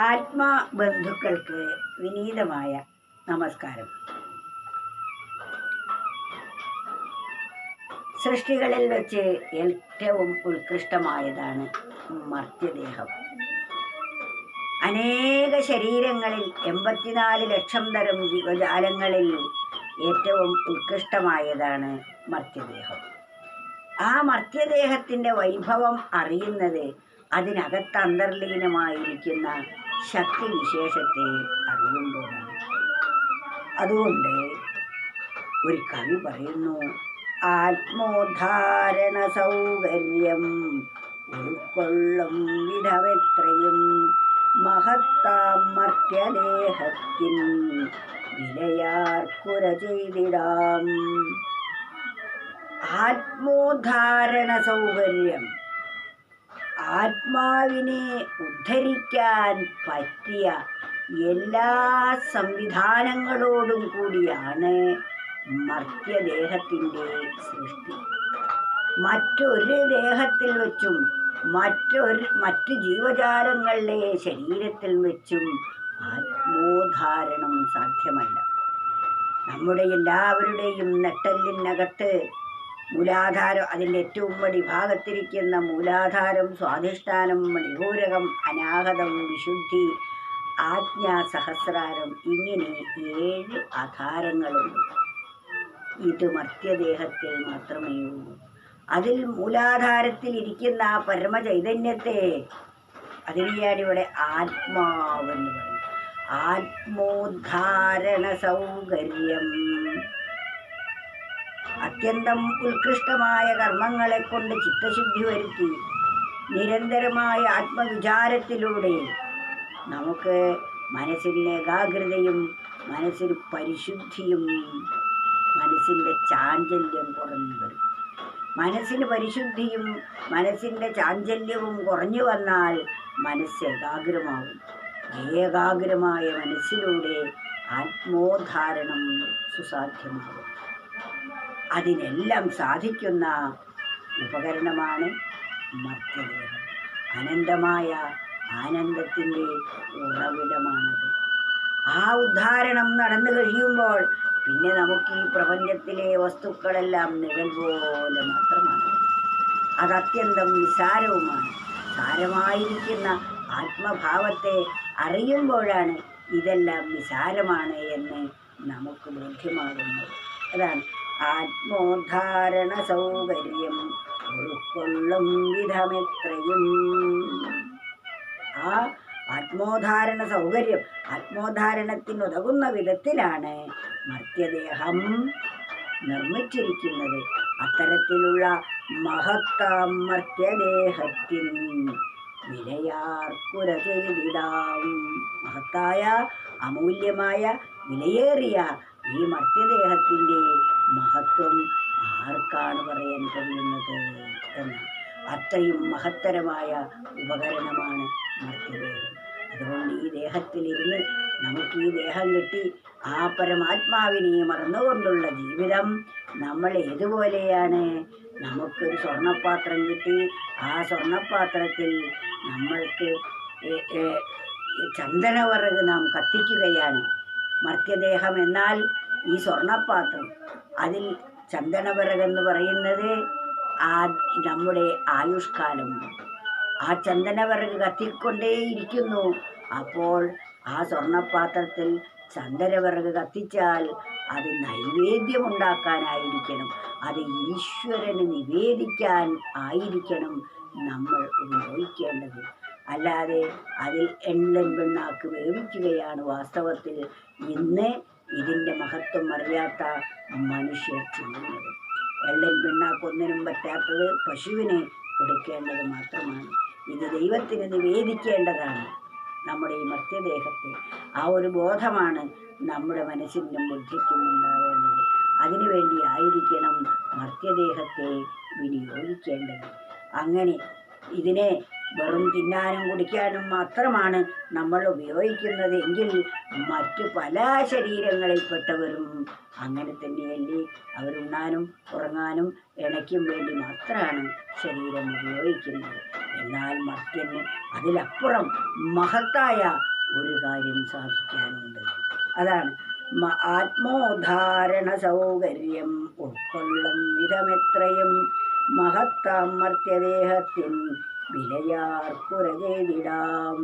ആത്മാബന്ധുക്കൾക്ക് വിനീതമായ നമസ്കാരം. സൃഷ്ടികളിൽ വെച്ച് ഏറ്റവും ഉത്കൃഷ്ടമായതാണ് മർത്യദേഹം. അനേക ശരീരങ്ങളിൽ എൺപത്തിനാല് ലക്ഷം തരം ജീവജാലങ്ങളിൽ ഏറ്റവും ഉത്കൃഷ്ടമായതാണ് മർത്യദേഹം. ആ മർത്യദേഹത്തിന്റെ വൈഭവം അറിയുന്നത് അതിനകത്ത് അന്തർലീനമായിരിക്കുന്ന ശക്തിവിശേഷത്തെ അറിയുമ്പോഴാണ്. അതുകൊണ്ട് ഒരു കവി പറയുന്നു ആത്മോദ്ധാരണ സൗകര്യം ഉൾക്കൊള്ളും വിധമെത്രയും മഹത്താം മർത്യദേഹത്തിൻ വിലയാർക്കുര ചെയ്തിടാം ആത്മോദ്ധാരണ സൗകര്യം ആത്മാവിനെ ഉദ്ധരിക്കാൻ പറ്റിയ എല്ലാ സംവിധാനങ്ങളോടും കൂടിയാണ് മർത്യദേഹത്തിന്റെ സൃഷ്ടി. മറ്റൊരു ദേഹത്തിൽ വെച്ചും മറ്റൊരു മറ്റ് ജീവജാലങ്ങളുടെ ശരീരത്തിൽ വെച്ചും ആത്മോദ്ധാരണം സാധ്യമല്ല. നമ്മുടെ എല്ലാവരുടെയും നെട്ടലിനകത്ത് മൂലാധാരം അതിന്റെ ഏറ്റവും വടി ഭാഗത്തിരിക്കുന്ന മൂലാധാരം സ്വാധിഷ്ഠാനം മണിപൂരകം അനാഹതം വിശുദ്ധി ആജ്ഞാ സഹസ്രാരം ഇങ്ങനെ ഏഴ് ആധാരങ്ങളുണ്ട്. ഇത് മർത്യദേഹത്തിൽ മാത്രമേ ഉള്ളൂ. അതിൽ മൂലാധാരത്തിൽ ഇരിക്കുന്ന ആ പരമചൈതന്യത്തെ അതിനെയാണ് ഇവിടെ ആത്മാവെന്ന് പറയുന്നത്. ആത്മോദ്ധാരണ സൗകര്യം. അത്യന്തം ഉത്കൃഷ്ടമായ കർമ്മങ്ങളെ കൊണ്ട് ചിത്തശുദ്ധി വരുത്തി നിരന്തരമായ ആത്മവിചാരത്തിലൂടെ നമുക്ക് മനസ്സിന് ഏകാഗ്രതയും മനസ്സിന് പരിശുദ്ധിയും മനസ്സിന്റെ ചാഞ്ചല്യം കുറഞ്ഞു വരും. മനസ്സിന് പരിശുദ്ധിയും മനസ്സിന്റെ ചാഞ്ചല്യവും കുറഞ്ഞു വന്നാൽ മനസ്സ് ഏകാഗ്രമാവും. ഏകാഗ്രമായ മനസ്സിലൂടെ ആത്മോദ്ധാരണം സുസാധ്യമാകും. അതിനെല്ലാം സാധിക്കുന്ന ഉപകരണമാണ് മർത്യദേഹം അനന്തമായ ആനന്ദത്തിന്റെ ഉറവിടമാണത്. ആ ഉദ്ധാരണം നടന്നു കഴിയുമ്പോൾ പിന്നെ നമുക്ക് ഈ പ്രപഞ്ചത്തിലെ വസ്തുക്കളെല്ലാം നിഴൽ പോലെ മാത്രമാണ്. അത് അത്യന്തം നിസാരവുമാണ് സാരമായിരിക്കുന്ന ആത്മഭാവത്തെ അറിയുമ്പോഴാണ് ഇതെല്ലാം നിസാരമാണ് എന്ന് നമുക്ക് ബോധ്യമാകുന്നത് അതാണ് ആത്മോദ്ധാരണ സൗകര്യം ഉൾക്കൊള്ളും വിധമെത്രയും. ആ ആത്മോദ്ധാരണ സൗകര്യം ആത്മോദ്ധാരണത്തിനുതകുന്ന വിധത്തിലാണ് മർത്യദേഹം നിർമ്മിച്ചിരിക്കുന്നത്. അത്തരത്തിലുള്ള മഹത്താം മർത്യദേഹത്തിൻ വിലയാർക്കുര ചെയ്തിടാം മഹത്തായ അമൂല്യമായ വിലയേറിയ ഈ മർത്യദേഹത്തിന്റെ മഹത്വം ആർക്കാണ് പറയാൻ കഴിയുന്നത് എന്ന്. അത്രയും മഹത്തരമായ ഉപകരണമാണ് മർത്യദേഹം. അതുകൊണ്ട് ഈ ദേഹത്തിലിരുന്ന് നമുക്ക് ഈ ദേഹം കിട്ടി ആ പരമാത്മാവിനെ മറന്നുകൊണ്ടുള്ള ജീവിതം നമ്മൾ ഏതുപോലെയാണ്? നമുക്കൊരു സ്വർണപ്പാത്രം കിട്ടി. ആ സ്വർണപ്പാത്രത്തിൽ നമ്മൾക്ക് ചന്ദനവറക് നാം കത്തിക്കുകയാണ്. മർത്യദേഹം എന്നാൽ ഈ സ്വർണപാത്രം അതിൽ ചന്ദനവിറകെന്ന് പറയുന്നത് ആ നമ്മുടെ ആയുഷ്കാലം ആ ചന്ദനവിറക് കത്തിക്കൊണ്ടേയിരിക്കുന്നു. അപ്പോൾ ആ സ്വർണപാത്രത്തിൽ ചന്ദനവിറക് കത്തിച്ചാൽ അത് നൈവേദ്യമുണ്ടാക്കാനായിരിക്കണം. അത് ഈശ്വരന് നിവേദിക്കാൻ ആയിരിക്കണം നമ്മൾ ഉപയോഗിക്കേണ്ടത്. അല്ലാതെ അതിൽ എണ്ണൻ പെണ്ണാക്ക് വേവിക്കുകയാണ് വാസ്തവത്തിൽ. ഇന്ന് ഇതിന്റെ മഹത്വം അറിയാത്ത മനുഷ്യർ ചെയ്യുന്നത്. വെള്ളം പിണ്ണാക്കൊന്നിനും പറ്റാത്തത് പശുവിന് കൊടുക്കേണ്ടത് മാത്രമാണ്. ഇത് ദൈവത്തിന് നിവേദിക്കേണ്ടതാണ് നമ്മുടെ ഈ മർത്യദേഹത്തെ. ആ ഒരു ബോധമാണ് നമ്മുടെ മനസ്സിനും ബുദ്ധിക്കും ഉണ്ടാവേണ്ടത്. അതിനുവേണ്ടി ആയിരിക്കണം മർത്യദേഹത്തെ വിനിയോഗിക്കേണ്ടത്. അങ്ങനെ ഇതിനെ വെറും തിന്നാനും കുടിക്കാനും മാത്രമാണ് നമ്മൾ ഉപയോഗിക്കുന്നത്. എങ്കിൽ മറ്റു പല ശരീരങ്ങളിൽപ്പെട്ടവരും അങ്ങനെ തന്നെയല്ലേ. അവരുണ്ണാനും ഉറങ്ങാനും ഇണയ്ക്കും വേണ്ടി മാത്രമാണ് ശരീരം ഉപയോഗിക്കുന്നത്. എന്നാൽ മർത്യന് അതിലപ്പുറം മഹത്തായ ഒരു കാര്യം സാധിക്കാനുണ്ട്. അതാണ് ആത്മോദ്ധാരണ സൗകര്യം ഉൾക്കൊള്ളും വിധമെത്രയും മഹത്താം മർത്യദേഹത്തിൻ വിലയാർക്കുര ചെയ്തിടാം